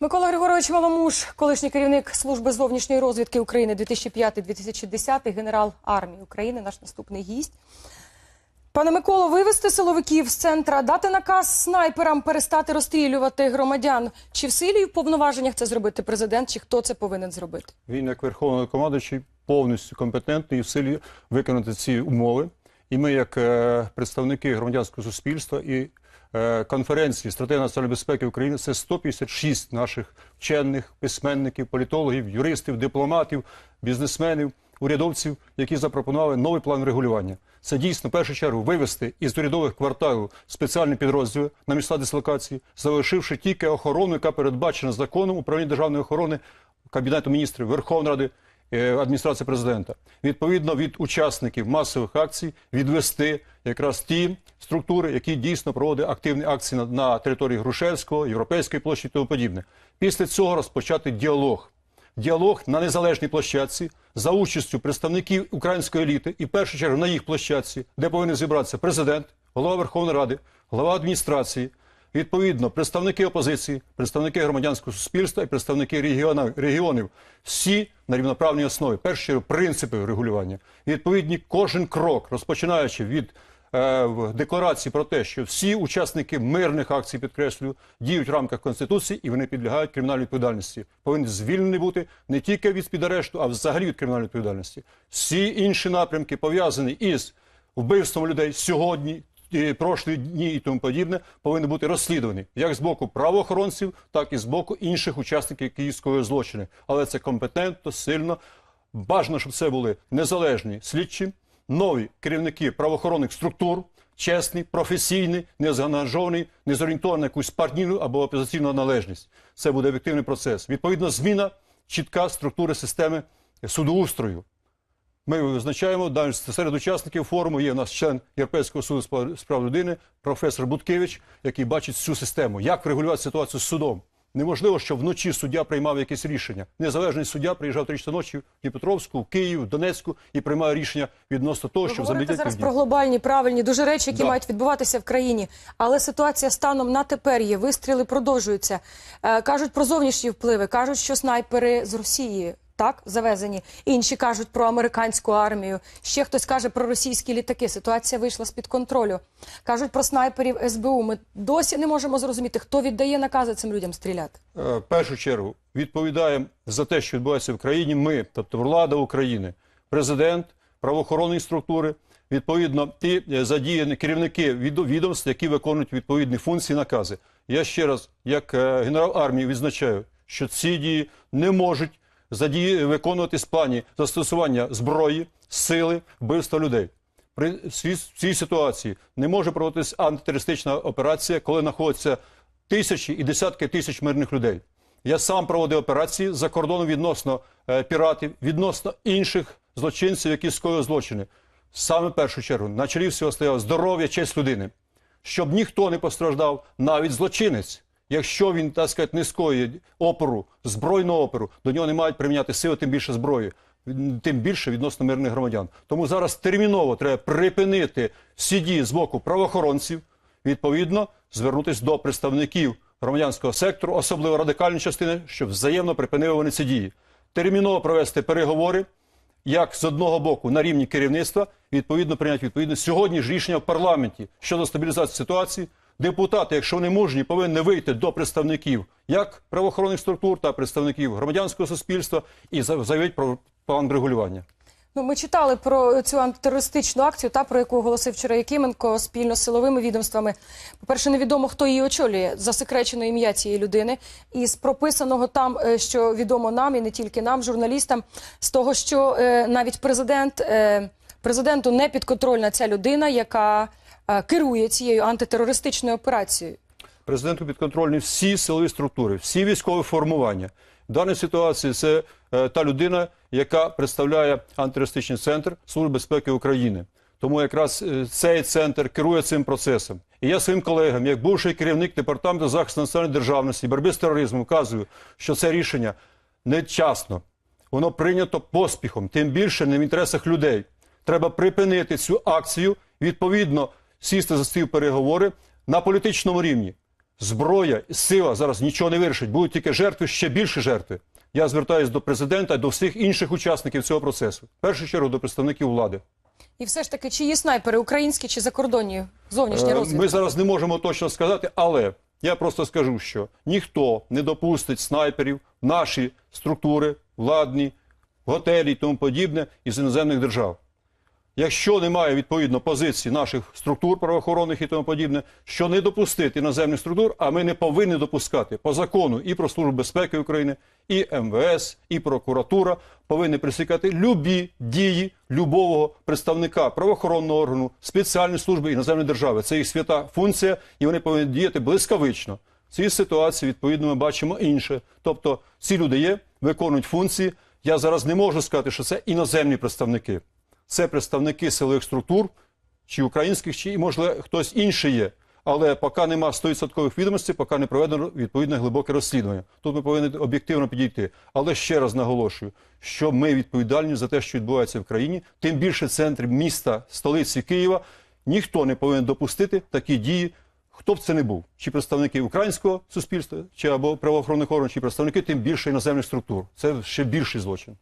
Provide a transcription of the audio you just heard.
Микола Григорович Маламуш, колишній керівник служби зовнішньої розвідки України 2005-2010, генерал армії України, наш наступний гість. Пане Миколо, вивести силовиків з центра, дати наказ снайперам перестати розстрілювати громадян. Чи в силі і в повноваженнях це зробити президент, чи хто це повинен зробити? Він, як верховний командуючий, повністю компетентний і в силі виконати ці умови. І ми, як е, представники громадянського суспільства і е, конференції стратегії національної безпеки України, це 156 наших вчених, письменників, політологів, юристів, дипломатів, бізнесменів, урядовців, які запропонували новий план регулювання. Це дійсно в першу чергу вивести із урядових кварталів спеціальні підрозділи на місця дислокації, залишивши тільки охорону, яка передбачена законом управління державної охорони Кабінету міністрів Верховної Ради адміністрації президента. Відповідно від учасників масових акцій відвести якраз ті структури, які дійсно проводять активні акції на, на території Грушевського, Європейської площі і тому подібне. Після цього розпочати діалог. Діалог на незалежній площадці за участю представників української еліти і в першу чергу на їх площадці, де повинен зібратися президент, голова Верховної Ради, голова адміністрації, відповідно, представники опозиції, представники громадянського суспільства і представники регіона- регіонів. Всі на рівноправній основі. Чергу принципи регулювання. І відповідні кожен крок, розпочинаючи від е, декларації про те, що всі учасники мирних акцій, підкреслюю, діють в рамках Конституції і вони підлягають кримінальній відповідальності. Повинні звільнені бути не тільки від під арешту, а взагалі від кримінальної відповідальності. Всі інші напрямки пов'язані із вбивством людей сьогодні. І Прошлі дні і тому подібне повинні бути розслідувані як з боку правоохоронців, так і з боку інших учасників київської злочини. Але це компетентно, сильно. Бажано, щоб це були незалежні слідчі, нові керівники правоохоронних структур, чесні, професійні, не заангажовані, не зорієнтовані якусь партійну або опозиційну належність. Це буде об'єктивний процес. Відповідно, зміна чітка структури системи судоустрою. Ми визначаємо навіть серед учасників форуму. Є у нас член Європейського суду з прав- людини, професор Буткевич, який бачить цю систему. Як врегулювати ситуацію з судом? Неможливо, щоб вночі суддя приймав якесь рішення. Незалежний суддя приїжджав три часа ночі в Дніпропетровську, в Київ, в Донецьку і приймає рішення відносно того, Ви що говорите зараз замінити про глобальні, правильні, дуже речі, які Да. мають відбуватися в країні. Але ситуація станом на тепер є. Вистріли продовжуються. Е, кажуть про зовнішні впливи, кажуть, що снайпери з Росії. Так, завезені. Інші кажуть про американську армію. Ще хтось каже про російські літаки. Ситуація вийшла з-під контролю. Кажуть про снайперів СБУ. Ми досі не можемо зрозуміти, хто віддає накази цим людям стріляти. Е, першу чергу відповідаємо за те, що відбувається в країні. Ми, тобто влада України, президент, правоохоронні структури, відповідно, ті е, задіяні керівники від- відомств, які виконують відповідні функції, накази. Я ще раз, як е, генерал армії, відзначаю, що ці дії не можуть задії виконуватись в плані застосування зброї, сили, вбивства людей. При цій, ситуації не може проводитися антитерористична операція, коли знаходяться тисячі і десятки тисяч мирних людей. Я сам проводив операції за кордоном відносно е, піратів, відносно інших злочинців, які скоїли злочини. Саме в першу чергу на чолі всього стояло здоров'я, честь людини, щоб ніхто не постраждав, навіть злочинець. Якщо він, так сказати, не скоює опору, збройного опору, до нього не мають приміняти сили, тим більше зброї, тим більше відносно мирних громадян. Тому зараз терміново треба припинити всі з боку правоохоронців, відповідно, звернутися до представників громадянського сектору, особливо радикальної частини, щоб взаємно припинили вони ці дії. Терміново провести переговори, як з одного боку на рівні керівництва, відповідно прийняти відповідно сьогодні ж рішення в парламенті щодо стабілізації ситуації. Депутати, якщо вони мужні, повинні вийти до представників як правоохоронних структур, так і представників громадянського суспільства і за- заявити про план регулювання. Ну, ми читали про цю антитерористичну акцію, та про яку оголосив вчора Якименко спільно з силовими відомствами. По-перше, невідомо, хто її очолює, засекречено ім'я цієї людини. І з прописаного там, е, що відомо нам, і не тільки нам, журналістам, з того, що е, навіть президент, е, президенту не підконтрольна ця людина, яка е, керує цією антитерористичною операцією. Президенту підконтрольні всі силові структури, всі військові формування. В даній ситуації це е, та людина, яка представляє антитерористичний центр Служби безпеки України. Тому якраз е, цей центр керує цим процесом. І я своїм колегам, як бувший керівник департаменту захисту національної державності і боротьби з тероризмом, вказую, що це рішення невчасно. Воно прийнято поспіхом, тим більше не в інтересах людей. Треба припинити цю акцію, відповідно, сісти за стіл переговори на політичному рівні. зброя, сила зараз нічого не вирішить. Будуть тільки жертви, ще більше жертви. Я звертаюся до президента і до всіх інших учасників цього процесу. В першу чергу до представників влади. І все ж таки, чиї снайпери, українські чи закордонні, зовнішня Е, розвідка? Ми зараз не можемо точно сказати, але я просто скажу, що ніхто не допустить снайперів наші структури, владні, готелі і тому подібне із іноземних держав. Якщо немає відповідно позиції наших структур правоохоронних і тому подібне, що не допустити іноземних структур, а ми не повинні допускати по закону і про Службу безпеки України, і МВС, і прокуратура повинні присікати любі дії любого представника правоохоронного органу, спеціальної служби іноземної держави. Це їх свята функція, і вони повинні діяти блискавично. В цій ситуації, відповідно, ми бачимо інше. Тобто, ці люди є, виконують функції. Я зараз не можу сказати, що це іноземні представники. Це представники силових структур, чи українських, чи, можливо, хтось інший є. Але поки нема 100% відомостей, поки не проведено відповідне глибоке розслідування. Тут ми повинні об'єктивно підійти. Але ще раз наголошую, що ми відповідальні за те, що відбувається в країні, тим більше в центрі міста, столиці Києва. Ніхто не повинен допустити такі дії, хто б це не був, чи представники українського суспільства, чи або правоохоронних органів, чи представники тим більше іноземних структур. Це ще більший злочин.